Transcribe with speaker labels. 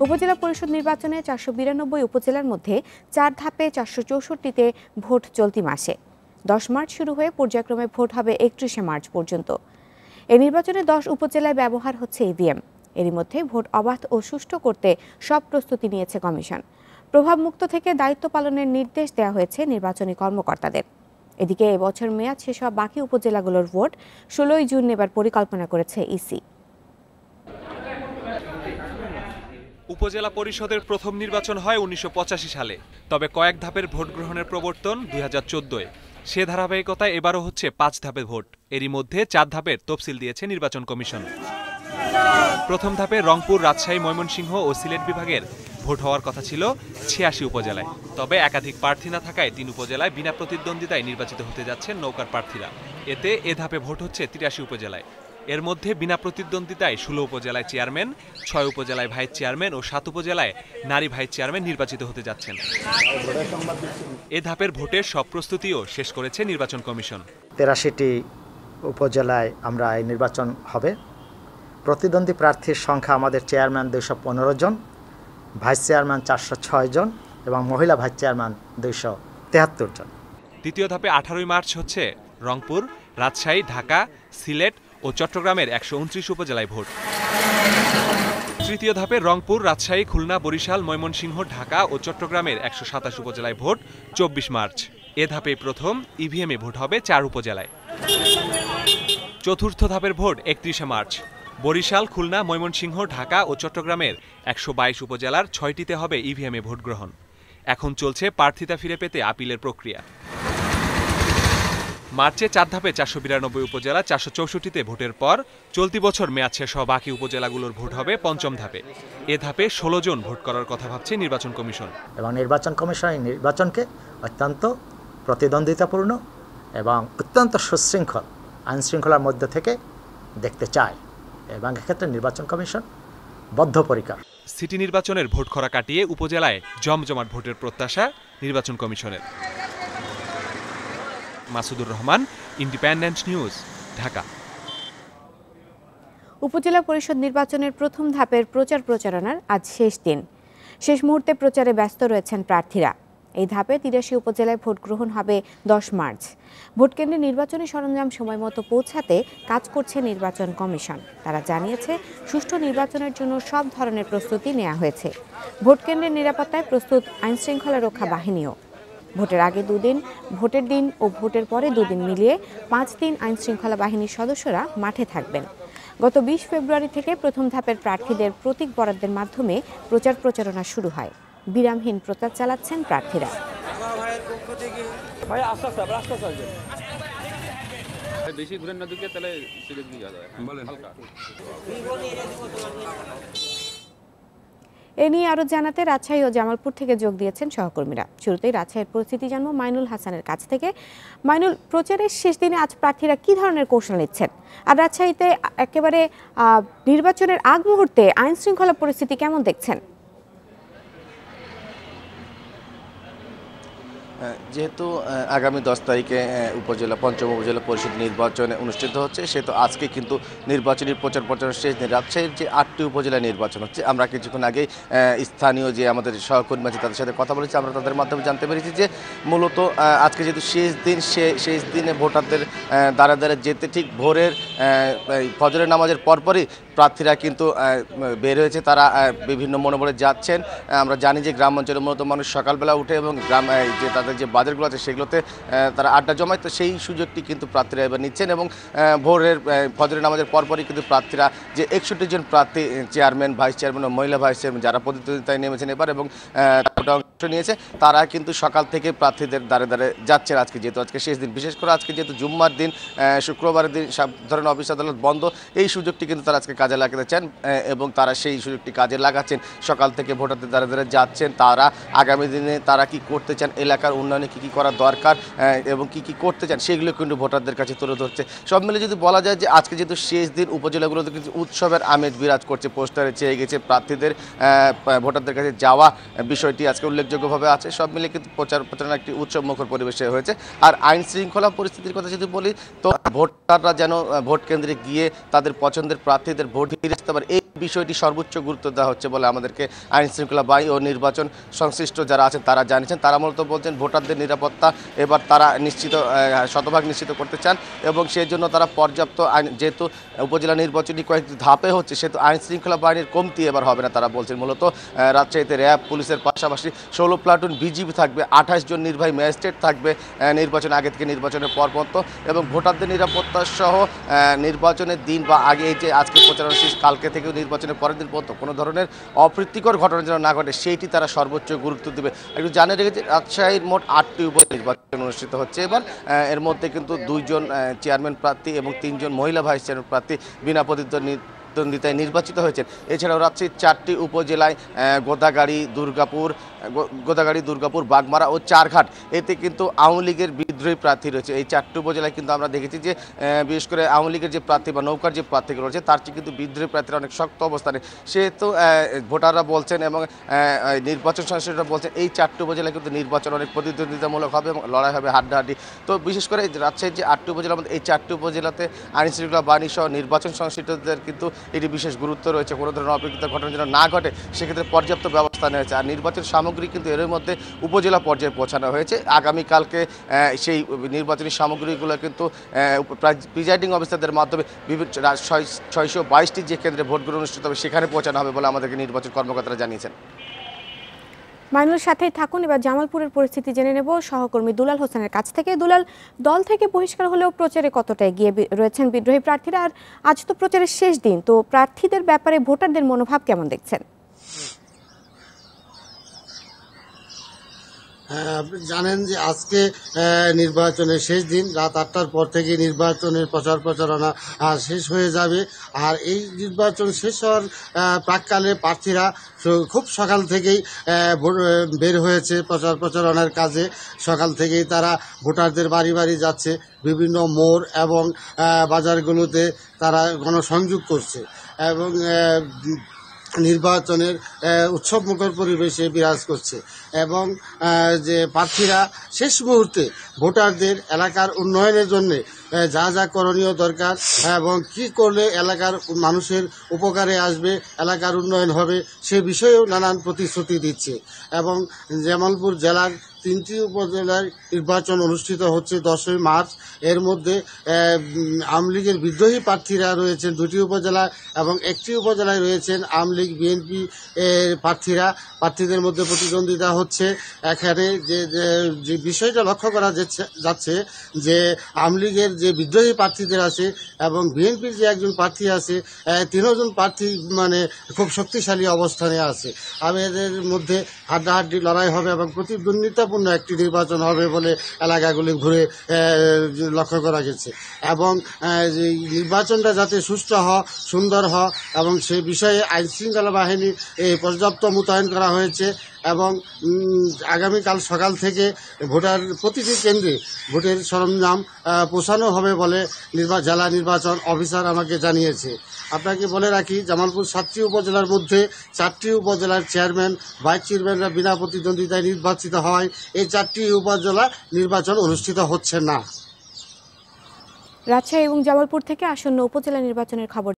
Speaker 1: উপজেলা পরিষদ নির্বাচনে চারশো বিরানব্বই উপজেলার মধ্যে চার ধাপে চারশো চৌষট্টিতে ভোট চলতি মাসে। দশ মার্চ শুরু হয়ে পর্যায়ক্রমে ভোট হবে একত্রিশে মার্চ পর্যন্ত। এই নির্বাচনে দশ উপজেলায় ব্যবহার হচ্ছে ইভিএম। এরই মধ্যে ভোট অবাধ ও সুষ্ঠু করতে সব প্রস্তুতি নিয়েছে কমিশন। প্রভাবমুক্ত থেকে দায়িত্ব পালনের নির্দেশ দেওয়া হয়েছে নির্বাচনী কর্মকর্তাদের। এদিকে এবছর মেয়াদ শেষ হওয়া বাকি উপজেলাগুলোর ভোট ষোলোই জুন নেবার পরিকল্পনা করেছে ইসি।
Speaker 2: উপজেলা পরিষদের প্রথম নির্বাচন হয় উনিশশো পঁচাশি সালে। তবে কয়েক ধাপের ভোট গ্রহণের প্রবর্তন দুই হাজার চোদ্দোয়। সে ধারাবাহিকতায় এবারও হচ্ছে পাঁচ ধাপে ভোট। এরই মধ্যে চার ধাপের তফসিল দিয়েছে নির্বাচন কমিশন। প্রথম ধাপে রংপুর, রাজশাহী, ময়মনসিংহ ও সিলেট বিভাগের ভোট হওয়ার কথা ছিল ছিয়াশি উপজেলায়। তবে একাধিক প্রার্থী না থাকায় তিন উপজেলায় বিনা প্রতিদ্বন্দ্বিতায় নির্বাচিত হতে যাচ্ছেন নৌকার প্রার্থীরা। এতে এ ধাপে ভোট হচ্ছে তিরাশি উপজেলায়। এর মধ্যে বিনা প্রতিদ্বন্দ্বিতায় ষোলো উপজেলায় চেয়ারম্যান ছয় উপজেলায় ভাইস চেয়ারম্যান ও সাত উপজেলায় নারী ভাইস চেয়ারম্যান নির্বাচিত হতে যাচ্ছেন। এ ধাপের ভোটের সব প্রস্তুতিও শেষ করেছে নির্বাচন কমিশন।
Speaker 3: তেরাশিটি উপজেলায় আমরা এই নির্বাচন হবে। প্রতিদ্বন্দ্বী প্রার্থীর সংখ্যা আমাদের চেয়ারম্যান দুইশো পনেরো জন ভাইস চেয়ারম্যান চারশো ছয় জন এবং মহিলা ভাইস চেয়ারম্যান দুইশো তেহাত্তর জন।
Speaker 2: দ্বিতীয় ধাপে আঠারোই মার্চ হচ্ছে রংপুর রাজশাহী ঢাকা সিলেট ও চট্টগ্রামের একশো উনত্রিশ উপজেলায় ভোট। তৃতীয় ধাপে রংপুর, রাজশাহী, খুলনা, বরিশাল, ময়মনসিংহ, ঢাকা ও চট্টগ্রামের একশো সাতাশ উপজেলায় ভোট চব্বিশ মার্চ। এ ধাপে প্রথম ইভিএমে ভোট হবে চার উপজেলায়। চতুর্থ ধাপের ভোট একত্রিশে মার্চ। বরিশাল, খুলনা, ময়মনসিংহ, ঢাকা ও চট্টগ্রামের একশো বাইশ উপজেলার ছয়টিতে হবে ইভিএমে ভোট গ্রহণ। এখন চলছে প্রার্থিতা ফিরে পেতে আপিলের প্রক্রিয়া। মার্চে চার ধাপে চারশো বিরানব্বই উপজেলা চারশো চৌষট্টিতে ভোটের পর চলতি বছর মেয়াদ শেষ হওয়া বাকি উপজেলাগুলোর ভোট হবে পঞ্চম ধাপে। এ ধাপে ষোলো জন ভোট করার কথা ভাবছে নির্বাচন কমিশন।
Speaker 3: এবং নির্বাচন কমিশন এই নির্বাচনকে অত্যন্ত প্রতিদ্বন্দ্বিতাপূর্ণ এবং অত্যন্ত সুশৃঙ্খল আইনশৃঙ্খলার মধ্যে থেকে দেখতে চায় এবং এক্ষেত্রে নির্বাচন কমিশন বদ্ধপরিকর।
Speaker 2: সিটি নির্বাচনের ভোট খরা কাটিয়ে উপজেলায় জমজমাট ভোটের প্রত্যাশা নির্বাচন কমিশনের। Masudur Rahman, independent news, Dhaka.
Speaker 1: উপজেলা পরিষদ নির্বাচনের প্রথম ধাপের প্রচার প্রচারণার আজ শেষ দিন। শেষ মুহূর্তে প্রচারে ব্যস্ত রয়েছেন প্রার্থীরা। এই ধাপে তিরাশি উপজেলায় ভোট গ্রহণ হবে দশ মার্চ। ভোটকেন্দ্রে নির্বাচনী সরঞ্জাম সময়মতো পৌঁছাতে কাজ করছে নির্বাচন কমিশন। তারা জানিয়েছে, সুষ্ঠু নির্বাচনের জন্য সব ধরনের প্রস্তুতি নেওয়া হয়েছে। ভোটকেন্দ্রের নিরাপত্তায় প্রস্তুত আইনশৃঙ্খলা রক্ষা বাহিনীও। ভোটের আগে দুদিন ভোটের দিন ও ভোটের পরে দুদিন মিলিয়ে পাঁচ দিন আইনশৃঙ্খলা বাহিনীর সদস্যরা মাঠে থাকবেন। গত বিশ ফেব্রুয়ারি থেকে প্রথম ধাপের প্রার্থীদের প্রতীক বরাদ্দের মাধ্যমে প্রচার প্রচারণা শুরু হয়। বিরামহীন প্রচার চালাচ্ছেন প্রার্থীরা।
Speaker 4: বেশি ঘুরে না তাহলে
Speaker 1: এ নিয়ে আরও জানাতে রাজশাহী ও জামালপুর থেকে যোগ দিয়েছেন সহকর্মীরা। শুরুতেই রাজশাহীর পরিস্থিতি জানব মাইনুল হাসানের কাছ থেকে। মাইনুল, প্রচারের শেষ দিনে আজ প্রার্থীরা কি ধরনের কৌশল নিচ্ছেন? আর রাজশাহীতে একেবারে নির্বাচনের আগ মুহূর্তে আইনশৃঙ্খলা পরিস্থিতি কেমন দেখছেন?
Speaker 5: যেহেতু আগামী দশ তারিখে উপজেলা, পঞ্চম উপজেলা পরিষদ নির্বাচন অনুষ্ঠিত হচ্ছে, সেহেতু আজকে কিন্তু নির্বাচনী প্রচার প্রচারের শেষ দিন। রাজশাহীর যে আটটি উপজেলা নির্বাচন হচ্ছে, আমরা কিছুক্ষণ আগে স্থানীয় যে আমাদের সহকর্মী আছে তাদের সাথে কথা বলেছি, আমরা তাদের মাধ্যমে জানতে পেরেছি যে মূলত আজকে যেহেতু শেষ দিন, সে, শেষ দিনে ভোটারদের দ্বারা দ্বারা যেতে ঠিক ভোরের ফজরের নামাজের পরপরই প্রার্থীরা কিন্তু বের হয়েছে, তারা বিভিন্ন মনোবলে যাচ্ছেন। আমরা জানি যে গ্রাম অঞ্চলে মূলত মানুষ সকালবেলা উঠে এবং গ্রাম যে তাদের যে বাজারগুলো আছে সেগুলোতে তারা আড্ডা জমায়। তো সেই সুযোগটি কিন্তু প্রার্থীরা এবার নিচ্ছেন এবং ভোরের ফজরের নামাজের পরপরই কিন্তু প্রার্থীরা, যে একষট্টি জন প্রার্থী, চেয়ারম্যান, ভাইস চেয়ারম্যান ও মহিলা ভাইস চেয়ারম্যান যারা প্রতিদ্বন্দ্বিতায় নেমেছেন এবার এবং অংশ নিয়েছে, তারা কিন্তু সকাল থেকে প্রার্থীদের দ্বারে দ্বারে যাচ্ছেন আজকে যেহেতু আজকে শেষ দিন। বিশেষ করে আজকে যেহেতু জুম্মার দিন শুক্রবারের দিন সব ধরনের অফিস আদালত বন্ধ, এই সুযোগটি কিন্তু তারা আজকে কাজে লাগাতে চান এবং তারা সেই সুযোগটি কাজে লাগাচ্ছেন। সকাল থেকে ভোটারদের দ্বারা দ্বারা যাচ্ছেন তারা। আগামী দিনে তারা কি করতে চান, এলাকার উন্নয়নে কি কি করা দরকার এবং কি কি করতে চান, সেগুলো কিন্তু ভোটারদের কাছে তুলে ধরছে। সব মিলে যদি বলা যায় যে আজকে যেহেতু শেষ দিন, উপজেলাগুলোতে কিন্তু উৎসবের আমেজ বিরাজ করছে, পোস্টারে চেয়ে গেছে প্রার্থীদের ভোটারদের কাছে যাওয়া বিষয়টি আজকে উল্লেখযোগ্যভাবে আছে। সব মিলে কিন্তু প্রচার প্রচারণা একটি উৎসব মুখর পরিবেশে হয়েছে। আর আইন শৃঙ্খলা পরিস্থিতির কথা যদি বলি, তো ভোটাররা যেন ভোট কেন্দ্রে গিয়ে তাদের পছন্দের প্রার্থীদের ভোট ফিরে আসতে পারে এই বিষয়টি সর্বোচ্চ গুরুত্ব দেওয়া হচ্ছে বলে আমাদেরকে আইন শৃঙ্খলা বাহিনী ও নির্বাচন সংশ্লিষ্ট যারা আছেন তারা জানিয়েছেন। তারা মূলত বলছেন ভোটারদের নিরাপত্তা এবার তারা নিশ্চিত শতভাগ নিশ্চিত করতে চান এবং সেই জন্য তারা পর্যাপ্ত আইন, যেহেতু উপজেলা নির্বাচনী কয়েকটি ধাপে হচ্ছে, সেহেতু আইন শৃঙ্খলা বাহিনীর কমতি এবার হবে না তারা বলছেন। মূলত রাজশাহীতে র্যাব, পুলিশের পাশাপাশি ষোলো প্লাটুন বিজিবি থাকবে আঠাশ জন নির্বাহী ম্যাজিস্ট্রেট থাকবে নির্বাচন আগে থেকে নির্বাচনের পর পর্যন্ত এবং ভোটারদের নিরাপত্তা সহ নির্বাচনের দিন বা আগে যে আজকে প্রচারণা শেষ, কালকে থেকেও নির্বাচনের পরের দিন পর্যন্ত কোনো ধরনের অপ্রীতিকর ঘটনা যেন না ঘটে, সেইটি তারা সর্বোচ্চ গুরুত্ব দেবে। একটু জানিয়ে রেখেছে, রাজশাহীর মোট আটটি উপ নির্বাচন অনুষ্ঠিত হচ্ছে। এবার এর মধ্যে কিন্তু দুইজন চেয়ারম্যান প্রার্থী এবং তিনজন মহিলা ভাইস চেয়ারম্যান প্রার্থী বিনা প্রতিদ্বন্দ্বিতায় নির্বাচিত হয়েছেন। এছাড়াও রাজশাহীর চারটি উপজেলায় গোদাগাড়ি, দুর্গাপুর গোদাগাড়ি, দুর্গাপুর, বাগমারা ও চারঘাট। এতে কিন্তু আওয়ামী লীগের বিদ্রোহী প্রার্থী রয়েছে। এই চারটি উপজেলায় কিন্তু আমরা দেখেছি যে বিশেষ করে আওয়ামী লীগের যে প্রার্থী বা নৌকার যে প্রার্থীগুলো রয়েছে, তার চেয়ে কিন্তু বিদ্রোহী প্রার্থীরা অনেক শক্ত অবস্থানে। সেহেতু ভোটাররা বলছেন এবং নির্বাচন সংশ্লিষ্টরা বলছেন, এই চারটি উপজেলায় কিন্তু নির্বাচন অনেক প্রতিদ্বন্দ্বিতামূলক হবে এবং লড়াই হবে, হাড্ডাহাড্ডি। তো বিশেষ করে রাজশাহীর যে আটটি উপজেলার মধ্যে, এই চারটি উপজেলাতে আইন শৃঙ্খলা বাহিনী সহ নির্বাচন সংশ্লিষ্টদের কিন্তু এটি বিশেষ গুরুত্ব রয়েছে। কোনো ধরনের অপ্রীত ঘটনা যেন না ঘটে, সেক্ষেত্রে পর্যাপ্ত ব্যবস্থা নেওয়া হয়েছে। আর নির্বাচন সামগ্রী কিন্তু এর মধ্যে উপজেলা পর্যায়ে পৌঁছানো হয়েছে। আগামীকালকে সেই নির্বাচনী সামগ্রীগুলো কিন্তু প্রিজাইডিং অফিসারদের মাধ্যমে ছয়শো বাইশটি যে কেন্দ্রে ভোট গ্রহণ অনুষ্ঠিত হবে, সেখানে পৌঁছানো হবে বলে আমাদেরকে নির্বাচন কর্মকর্তারা জানিয়েছেন।
Speaker 1: মাইনুলের সাথেই থাকুন, এবার জামালপুরের পরিস্থিতি জেনে নেব। সহকর্মী দুলাল হোসেনের কাছ থেকে। দুলাল, দল থেকে বহিষ্কার হলেও প্রচারে কতটা এগিয়ে রয়েছেন বিদ্রোহী প্রার্থীরা? আর আজ তো প্রচারের শেষ দিন, তো প্রার্থীদের ব্যাপারে ভোটারদের মনোভাব কেমন দেখছেন
Speaker 6: হ্যাঁ, আপনি জানেন যে আজকে নির্বাচনের শেষ দিন, রাত আটটার পর থেকে নির্বাচনের প্রচার প্রচারণা শেষ হয়ে যাবে। আর এই নির্বাচন শেষ হওয়ার প্রাককালে প্রার্থীরা খুব সকাল থেকেই বের হয়েছে প্রচার প্রচারণার কাজে। সকাল থেকেই তারা ভোটারদের বাড়ি বাড়ি যাচ্ছে। বিভিন্ন মোড় এবং বাজারগুলোতে তারা গণসংযোগ করছে। এবং নির্বাচনের উৎসবমুখর পরিবেশে বিরাজ করছে এবং যে প্রার্থীরা শেষ মুহূর্তে ভোটারদের এলাকার উন্নয়নের জন্য যা যা করণীয় দরকার, এবং কি করলে এলাকার মানুষের উপকারে আসবে, এলাকার উন্নয়ন হবে, সে বিষয়েও নানান প্রতিশ্রুতি দিচ্ছে। এবং জামালপুর জেলার তিনটি উপজেলার নির্বাচন অনুষ্ঠিত হচ্ছে দশই মার্চ। এর মধ্যে আওয়ামী লীগের বিদ্রোহী প্রার্থীরা রয়েছেন দুটি উপজেলায় এবং একটি উপজেলায় রয়েছেন আওয়ামী লীগ বিএনপি প্রার্থীরা। প্রার্থীদের মধ্যে প্রতিদ্বন্দ্বিতা হচ্ছে এখানে যে, যে- বিষয়টা লক্ষ্য করা যাচ্ছে- যে আওয়ামী লীগের যে বিদ্রোহী প্রার্থীদের আছে এবং বিএনপির যে একজন প্রার্থী আছে তিনজন প্রার্থী মানে খুব শক্তিশালী অবস্থানে আছে। আমি এদের মধ্যে হাড্ডাহাড্ডি লড়াই হবে এবং প্রতিদ্বন্দ্বিতাপূর্ণ একটি নির্বাচন হবে বলে এলাকাগুলি ঘুরে লক্ষ্য করা গেছে। এবং নির্বাচনটা যাতে সুষ্ঠু হ, সুন্দর হ, এবং সে বিষয়ে আইনশৃঙ্খলা বাহিনী পর্যাপ্ত মোতায়েন করা হয়েছে এবং আগামীকাল সকাল থেকে ভোটার প্রতিটি কেন্দ্রে ভোটের সরঞ্জাম পৌঁছানো হবে বলে জেলা নির্বাচন অফিসার আমাকে জানিয়েছে। আপনাকে বলে রাখি, জামালপুর সাতটি উপজেলার মধ্যে চারটি উপজেলার চেয়ারম্যান, ভাইস চেয়ারম্যানরা বিনা প্রতিদ্বন্দ্বিতায় নির্বাচিত হয়। এই চারটি উপজেলা নির্বাচন অনুষ্ঠিত হচ্ছে না।
Speaker 1: রাজশাহী এবং জামালপুর থেকে আসন্ন উপজেলা নির্বাচনের খবর